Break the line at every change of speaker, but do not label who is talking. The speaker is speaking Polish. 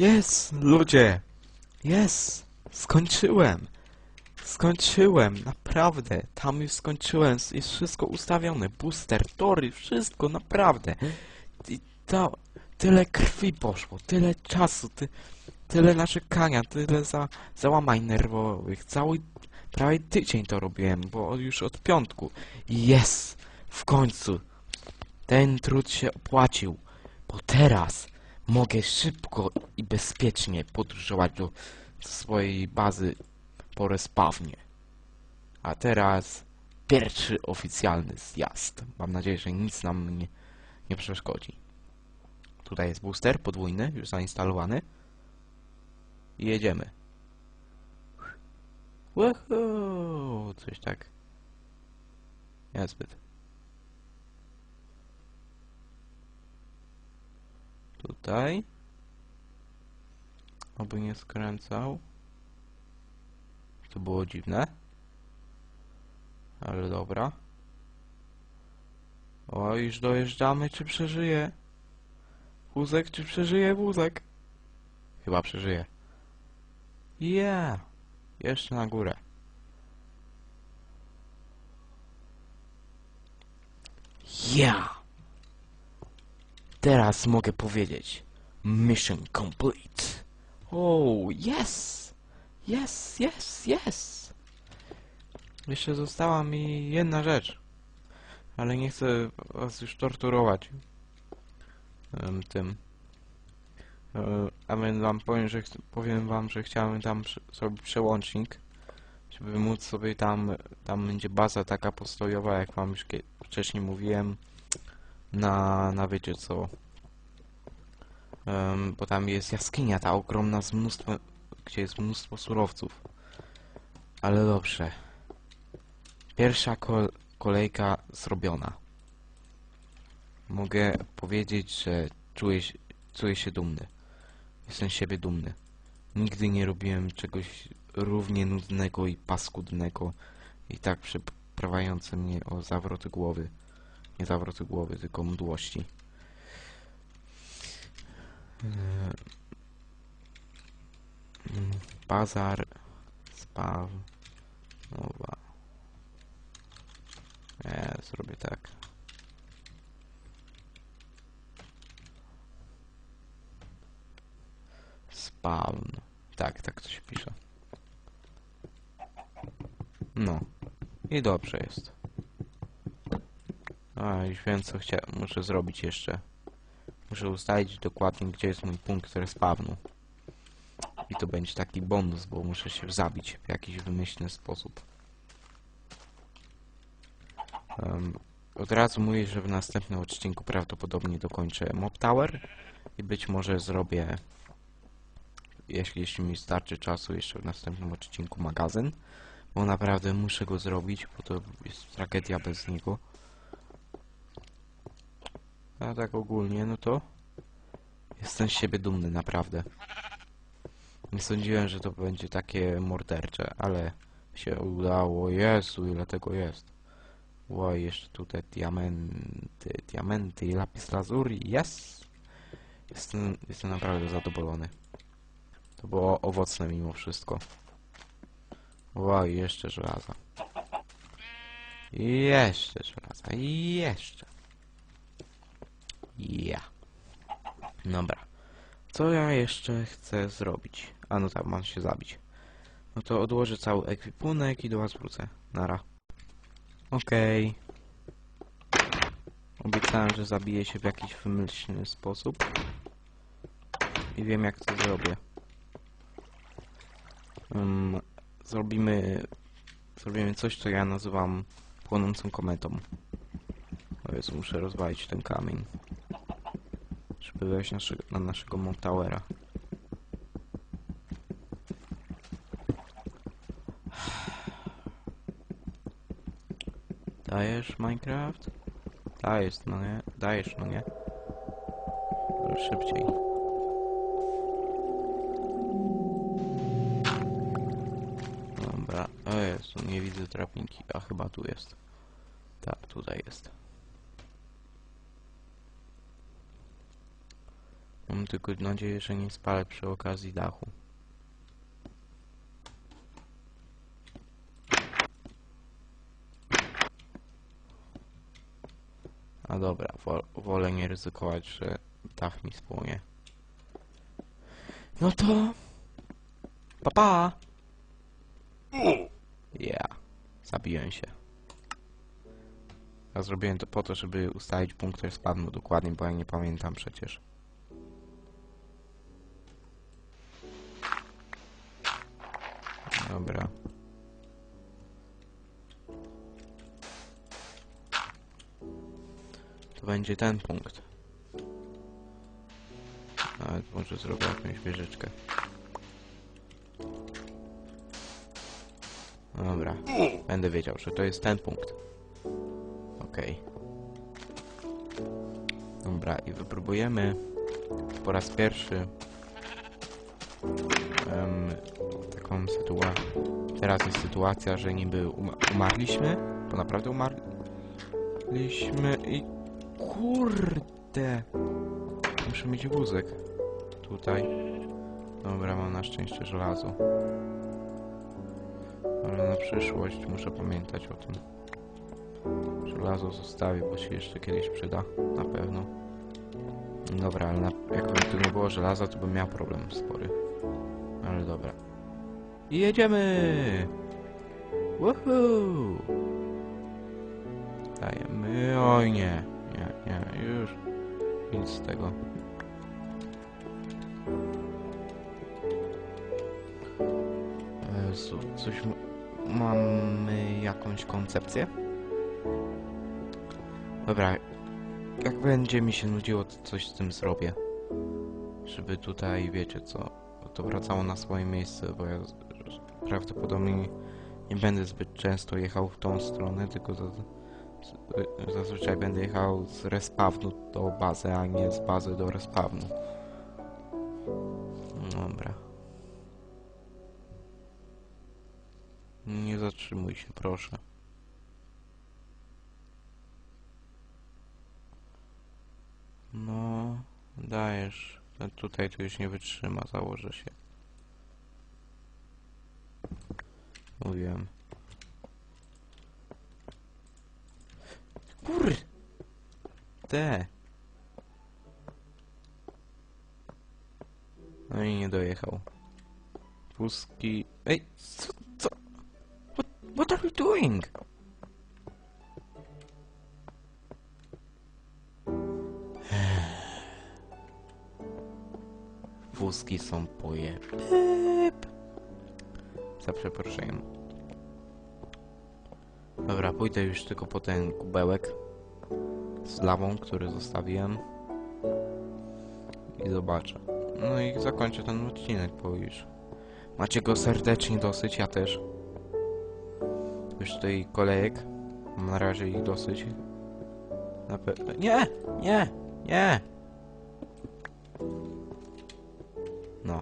Jest, ludzie! Jest! Skończyłem! Skończyłem, naprawdę. Tam już skończyłem, jest wszystko ustawione. Booster, tory, wszystko, naprawdę. I to, tyle krwi poszło, tyle czasu, ty, tyle narzekania, tyle za, załamań nerwowych. Cały, prawie tydzień to robiłem, bo już od piątku. Jest! W końcu! Ten trud się opłacił, bo teraz mogę szybko i bezpiecznie podróżować do swojej bazy po respawnie. A teraz pierwszy oficjalny zjazd. Mam nadzieję, że nic nam nie, nie przeszkodzi. Tutaj jest booster podwójny, już zainstalowany. I jedziemy. Woohoo! Coś tak. Niezbyt. Tutaj. Oby nie skręcał. To było dziwne. Ale dobra. O, już dojeżdżamy, czy przeżyje? Wózek, czy przeżyje wózek? Chyba przeżyje. Yeah! Jeszcze na górę. Yeah! Teraz mogę powiedzieć Mission complete. Oh, yes! Yes, yes, yes! Jeszcze została mi jedna rzecz. Ale nie chcę was już torturować. em, tym. E, A więc wam powiem, że powiem wam, że chciałem tam zrobić przełącznik, żeby móc sobie tam, tam będzie baza taka postojowa, jak wam już wcześniej mówiłem, na, na wiecie co, Em, bo tam jest jaskinia ta ogromna z mnóstwem, gdzie jest mnóstwo surowców. Ale dobrze. Pierwsza kol kolejka zrobiona. Mogę powiedzieć, że czuję się, czuję się dumny. Jestem siebie dumny. Nigdy nie robiłem czegoś równie nudnego i paskudnego i tak przyprawiające mnie o zawroty głowy. Nie zawroty głowy, tylko mdłości. Mm, Bazar, spaw, nowa. Nie, zrobię tak. Spawn. Tak, tak to się pisze. No. I dobrze jest. A, już wiem co chcia muszę zrobić jeszcze. Muszę ustalić dokładnie, gdzie jest mój punkt respawnu. I to będzie taki bonus, bo muszę się zabić w jakiś wymyślny sposób. Em, od razu mówię, że w następnym odcinku prawdopodobnie dokończę Mob Tower i być może zrobię, jeśli, jeśli mi starczy czasu, jeszcze w następnym odcinku magazyn, bo naprawdę muszę go zrobić, bo to jest tragedia bez niego. A tak ogólnie, no to jestem z siebie dumny, naprawdę. Nie sądziłem, że to będzie takie mordercze, ale się udało. Jezu, ile tego jest. Oj, jeszcze tutaj diamenty, diamenty i lapis lazuli, yes! Jestem, jestem naprawdę zadowolony. To było owocne mimo wszystko. Oj, jeszcze żelaza. Jeszcze żelaza, jeszcze. Ja. Dobra. Co ja jeszcze chcę zrobić? A no tak, mam się zabić. No to odłożę cały ekwipunek i do was wrócę. Nara. Okej. Obiecałem, że zabiję się w jakiś wymyślny sposób. I wiem jak to zrobię. Ym, zrobimy... Zrobimy coś, co ja nazywam płonącą kometą. O Jezu, muszę rozwalić ten kamień. Żeby wejść na naszego Mob Towera. Dajesz Minecraft? Dajesz, no nie? Dajesz, no nie? Dobra, szybciej. Dobra, o Jezu, nie widzę drabinki, a chyba tu jest. Tak, tutaj jest. Mam tylko nadzieję, że nie spalę przy okazji dachu. A dobra, wo wolę nie ryzykować, że dach mi spłonie. No to... Pa pa! Ja. Zabiłem się. Ja zrobiłem to po to, żeby ustalić punkt respawnu dokładnie, bo ja nie pamiętam przecież. Będzie ten punkt. Nawet może zrobię jakąś wieżyczkę. Dobra. Będę wiedział, że to jest ten punkt. Okej. Dobra, i wypróbujemy po raz pierwszy em, taką sytuację. Teraz jest sytuacja, że niby um umarliśmy, bo naprawdę umarliśmy i kurde. Muszę mieć wózek tutaj. Dobra, mam na szczęście żelazo. Ale na przyszłość muszę pamiętać o tym. Żelazo zostawię, bo się jeszcze kiedyś przyda. Na pewno. Dobra, ale jakby tu nie było żelaza, to bym miał problem spory. Ale dobra. I jedziemy! Woohoo! Dajemy... Oj nie. Nie, już. Nic z tego. Jezu, coś... Mamy jakąś koncepcję? Dobra, jak będzie mi się nudziło, to coś z tym zrobię. Żeby tutaj, wiecie co, to wracało na swoje miejsce, bo ja prawdopodobnie nie, będę zbyt często jechał w tą stronę, tylko z- zazwyczaj będę jechał z respawnu do bazy, a nie z bazy do respawnu. Dobra. Nie zatrzymuj się, proszę. No, dajesz. Ten Tutaj to już nie wytrzyma, założę się. Mówiłem. Kur... Te. No i nie dojechał. Puski... Ej, co, co? What, what are you doing? Wózki są poje... Za przeproszeniem. Dobra, pójdę już tylko po ten kubełek z lawą, który zostawiłem. I zobaczę. No i zakończę ten odcinek, bo już macie go serdecznie dosyć, ja też. Już tutaj kolejek. Mam na razie ich dosyć. Na pe- Nie! Nie! Nie! No.